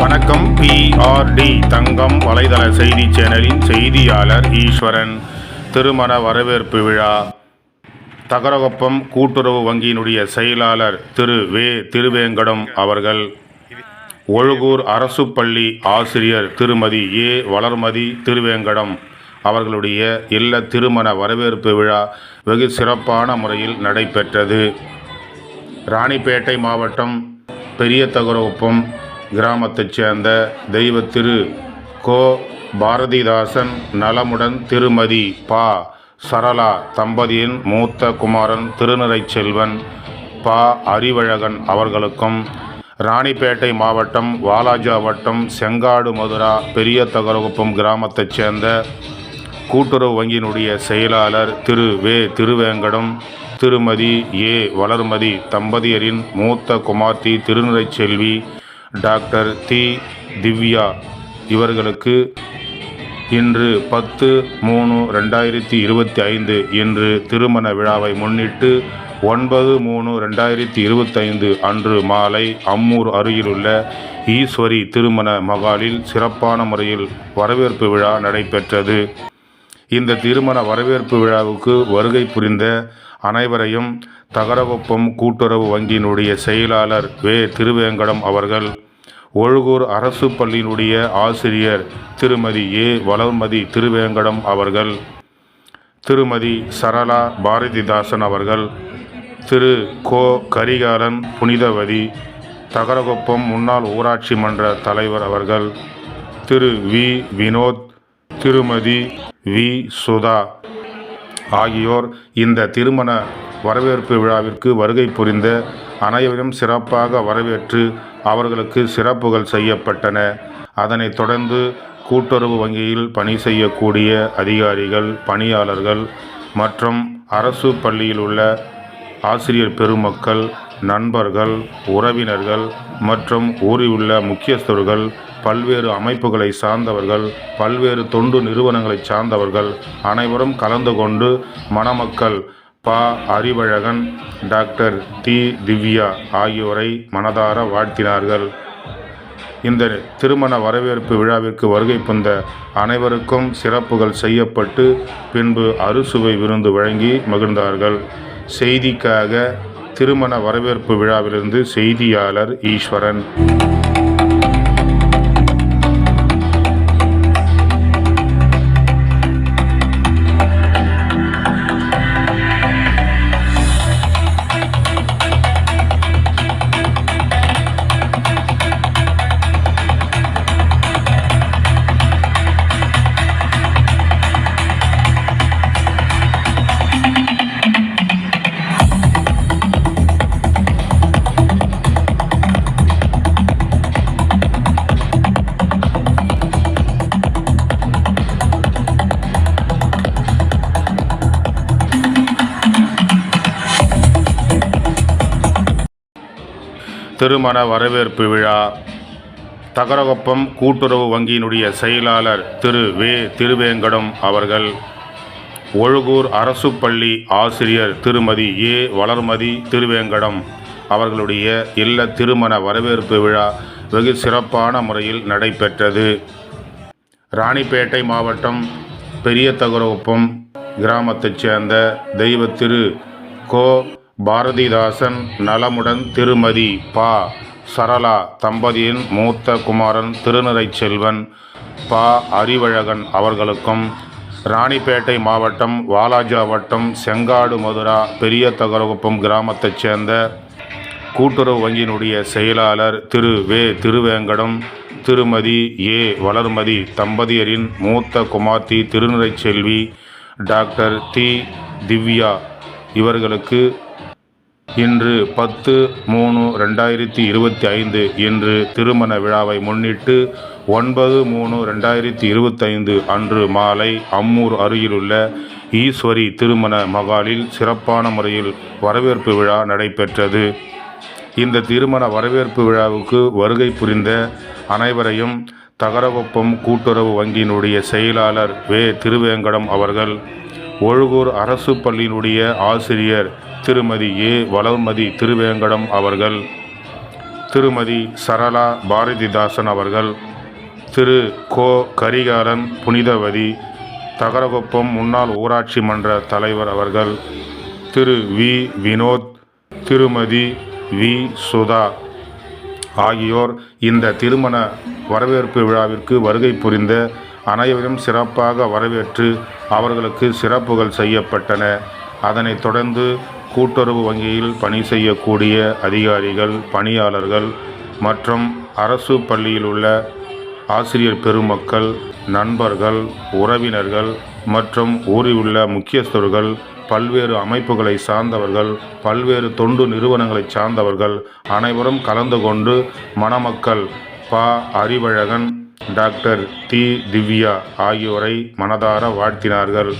வணக்கம் பிஆர்டி தங்கம் வலைதள செய்தி சேனலின் செய்தியாளர் ஈஸ்வரன். திருமண வரவேற்பு விழா. தகரகொப்பம் கூட்டுறவு வங்கியினுடைய செயலாளர் திரு வே திருவேங்கடம் அவர்கள். ஒழுகூர் அரசு பள்ளி ஆசிரியர் திருமதி ஏ வளர்மதி திருவேங்கடம் அவர்களுடைய இல்ல திருமண வரவேற்பு விழா வெகு சிறப்பான முறையில் நடைபெற்றது. ராணிப்பேட்டை மாவட்டம் பெரிய தகரகுப்பம் கிராமத்தைச் சேர்ந்த தெய்வ திரு கோ. பாரதிதாசன் நலமுடன் திருமதி பா. சரளா தம்பதியின் மூத்த குமாரன் திருநிறைச்செல்வன் பா. அறிவழகன் அவர்களுக்கும் ராணிப்பேட்டை மாவட்டம் வாலாஜா வட்டம் செங்காடு மதுரா பெரிய தகரகுப்பம் கிராமத்தைச் சேர்ந்த கூட்டுறவு வங்கியினுடைய செயலாளர் திரு. வே. திருவேங்கடம் திருமதி ஏ. வளர்மதி தம்பதியரின் மூத்த குமார்த்தி திருநிறைச்செல்வி டாக்டர் தி திவ்யா. இவர்களுக்கு இன்று பத்து மூணு ரெண்டாயிரத்தி இருபத்தி ஐந்து இன்று திருமண விழாவை முன்னிட்டு ஒன்பது மூணு ரெண்டாயிரத்தி இருபத்தைந்து அன்று மாலை அம்மூர் அருகிலுள்ள ஈஸ்வரி திருமண மகாலில் சிறப்பான முறையில் வரவேற்பு விழா நடைபெற்றது. இந்த திருமண வரவேற்பு விழாவுக்கு வருகை புரிந்த அனைவரையும் தகரகுப்பம் கூட்டுறவு வங்கியினுடைய செயலாளர் வே. திருவேங்கடம் அவர்கள் ஒழுகூர் அரசு பள்ளியினுடைய ஆசிரியர் திருமதி ஏ. வளர்மதி திருவேங்கடம் அவர்கள் திருமதி சரளா பாரதிதாசன் அவர்கள் திரு. கோ. கரிகாலன் புனிதவதி தகரகுப்பம் முன்னாள் ஊராட்சி மன்ற தலைவர் அவர்கள் திரு. வி. வினோத் திருமதி வி. சுதா ஆகியோர் இந்த திருமண வரவேற்பு விழாவிற்கு வருகை புரிந்த அனைவரும் சிறப்பாக வரவேற்று அவர்களுக்கு சிறப்புகள் செய்யப்பட்டன. அதனைத் தொடர்ந்து கூட்டுறவு வங்கியில் பணி செய்யக்கூடிய அதிகாரிகள் பணியாளர்கள் மற்றும் அரசு பள்ளியில் உள்ள ஆசிரியர் பெருமக்கள் நண்பர்கள் உறவினர்கள் மற்றும் ஊரில் உள்ள முக்கியஸ்தர்கள் பல்வேறு அமைப்புகளை சார்ந்தவர்கள் பல்வேறு தொண்டு நிறுவனங்களை சார்ந்தவர்கள் அனைவரும் கலந்து கொண்டு மணமக்கள் பா அறிவழகன் டாக்டர் டி திவ்யா ஆகியோரை மனதார வாழ்த்தினார்கள். இந்த திருமண வரவேற்பு விழாவிற்கு வருகை புந்த அனைவருக்கும் சிறப்புகள் செய்யப்பட்டு பின்பு அறுசுவை விருந்து வழங்கி மகிழ்ந்தார்கள். செய்திக்காக திருமண வரவேற்பு விழாவிலிருந்து செய்தியாளர் ஈஸ்வரன். திருமண வரவேற்பு விழா. தகரகொப்பம் கூட்டுறவு வங்கியினுடைய செயலாளர் திரு வே. திருவேங்கடம் அவர்கள். ஒழுகூர் அரசு பள்ளி ஆசிரியர் திருமதி ஏ. வளர்மதி திருவேங்கடம் அவர்களுடைய இல்ல திருமண வரவேற்பு விழா வெகு சிறப்பான முறையில் நடைபெற்றது. ராணிப்பேட்டை மாவட்டம் பெரிய தகரகுப்பம் கிராமத்தைச் சேர்ந்த தெய்வ திரு கோ. பாரதிதாசன் நலமுடன் திருமதி பா. சரளா தம்பதியின் மூத்த குமாரன் திருநிறைச்செல்வன் பா. அறிவழகன் அவர்களுக்கும் ராணிப்பேட்டை மாவட்டம் வாலாஜா வட்டம் செங்காடு மதுரா பெரிய தகரகுப்பம் கிராமத்தைச் சேர்ந்த கூட்டுறவு வங்கியினுடைய செயலாளர் திரு. வே. திருவேங்கடம் திருமதி ஏ. வளர்மதி தம்பதியரின் மூத்த குமார்த்தி திருநிறைச்செல்வி டாக்டர் தி திவ்யா இவர்களுக்கு இன்று பத்து மூணு ரெண்டாயிரத்தி இருபத்தி ஐந்து இன்று திருமண விழாவை முன்னிட்டு ஒன்பது மூணு ரெண்டாயிரத்தி இருபத்தைந்து அன்று மாலை அம்மூர் அருகிலுள்ள ஈஸ்வரி திருமண மகாலில் சிறப்பான முறையில் வரவேற்பு விழா நடைபெற்றது. இந்த திருமண வரவேற்பு விழாவுக்கு வருகை புரிந்த அனைவரையும் தகரகுப்பம் கூட்டுறவு வங்கியினுடைய செயலாளர் வே. திருவேங்கடம் அவர்கள் ஒழுகூர் அரசு பள்ளியினுடைய ஆசிரியர் திருமதி ஏ. வளர்மதி திருவேங்கடம் அவர்கள் திருமதி சரளா பாரதிதாசன் அவர்கள் திரு. கோ. கரிகாலன் புனிதவதி தகரகுப்பம் முன்னாள் ஊராட்சி மன்ற தலைவர் அவர்கள் திரு. வி. வினோத் திருமதி வி. சுதா ஆகியோர் இந்த திருமண வரவேற்பு விழாவிற்கு வருகை புரிந்த அனைவரும் சிறப்பாக வரவேற்று அவர்களுக்கு சிறப்புகள் செய்யப்பட்டன. அதனைத் தொடர்ந்து கூட்டுறவு வங்கியில் பணி செய்யக்கூடிய அதிகாரிகள் பணியாளர்கள் மற்றும் அரசு பள்ளியில் உள்ள ஆசிரியர் பெருமக்கள் நண்பர்கள் உறவினர்கள் மற்றும் ஊரில் உள்ள முக்கியஸ்தர்கள் பல்வேறு அமைப்புகளை சார்ந்தவர்கள் பல்வேறு தொண்டு நிறுவனங்களை சார்ந்தவர்கள் அனைவரும் கலந்து கொண்டு மணமக்கள் ப. அறிவழகன் டாக்டர் டி திவ்யா ஆகியோரை மனதார வாழ்த்தினார்கள்.